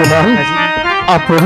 তোমার আচ্ছা। আপন